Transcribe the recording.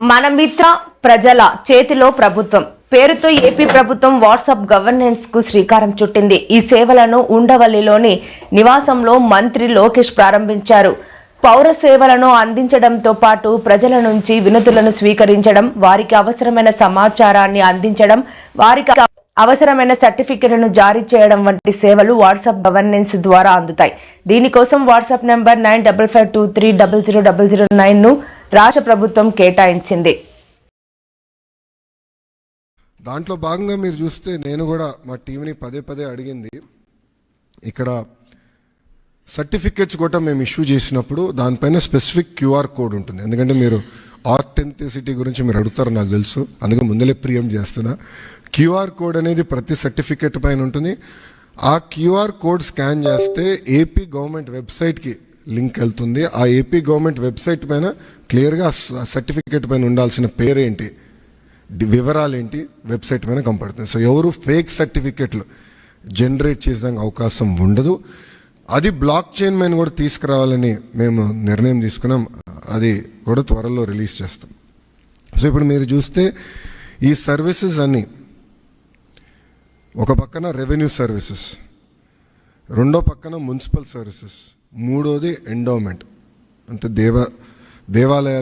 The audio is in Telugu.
మన మిత్ర ప్రజల చేతిలో ప్రభుత్వం. పేరుతో ఏపీ ప్రభుత్వం వాట్సాప్ గవర్నెన్స్కు శ్రీకారం చుట్టింది. ఈ సేవలను ఉండవల్లిలోని నివాసంలో మంత్రి లోకేష్ ప్రారంభించారు. పౌర సేవలను అందించడంతో పాటు ప్రజల నుంచి వినతులను స్వీకరించడం వారికి అవసరమైన సమాచారాన్ని అందించడం వారికి అవసరమైన సర్టిఫికెట్లను జారీ చేయడం వంటి సేవలు వాట్సాప్ గవర్నెన్స్ ద్వారా అందుతాయి. దీనికోసం WhatsApp number nine double five two three double zero double zero నైన్ను రాష్ట్ర ప్రభుత్వం కేటాయించింది. దాంట్లో భాగంగా మీరు చూస్తే నేను కూడా మా టీంని పదే పదే అడిగింది. ఇక్కడ సర్టిఫికెట్స్ కూడా మేము ఇష్యూ చేసినప్పుడు దానిపైన స్పెసిఫిక్ క్యూఆర్ కోడ్ ఉంటుంది. ఎందుకంటే మీరు ఆథెంటిసిటీ గురించి మీరు అడుగుతారు నాకు తెలుసు. అందుకే ముందలే ప్రియం చేస్తున్నా. క్యూఆర్ కోడ్ అనేది ప్రతి సర్టిఫికెట్ పైన ఉంటుంది. ఆ క్యూఆర్ కోడ్ స్కాన్ చేస్తే ఏపీ గవర్నమెంట్ వెబ్సైట్కి లింక్ వెళ్తుంది. ఆ ఏపీ గవర్నమెంట్ వెబ్సైట్ పైన క్లియర్గా సర్టిఫికేట్ పైన ఉండాల్సిన పేరేంటి? వివరాలు ఏంటి వెబ్సైట్ పైన కనపడుతుంది. సో ఎవరు ఫేక్ సర్టిఫికెట్లు జనరేట్ చేసే అవకాశం ఉండదు. అది బ్లాక్ చైన్ పైన కూడా తీసుకురావాలని మేము నిర్ణయం తీసుకున్నాం. అది కూడా త్వరలో రిలీజ్ చేస్తాం. సో ఇప్పుడు మీరు చూస్తే ఈ సర్వీసెస్ అన్నీ ఒక పక్కన రెవెన్యూ సర్వీసెస్ రెండో పక్కన మున్సిపల్ సర్వీసెస్ మూడోది ఎండోమెంట్ అంటే దేవ దేవాలయాలు